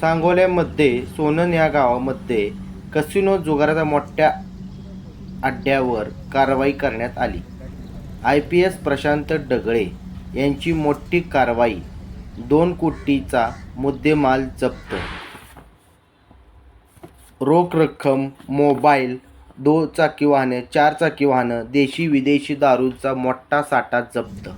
सांगोल्यामध्ये सोनन या गावामध्ये कसिनो जुगाराच्या मोठ्या अड्ड्यावर कारवाई करण्यात आली. I P S Prashant Dagale यांची मोठी कारवाई दोन कोटीचा मुद्देमाल जप्त. रोख रक्कम मोबाईल दोचाकी वाहने चारचाकी वाहनं देशी विदेशी दारूचा मोठा साठा जप्त.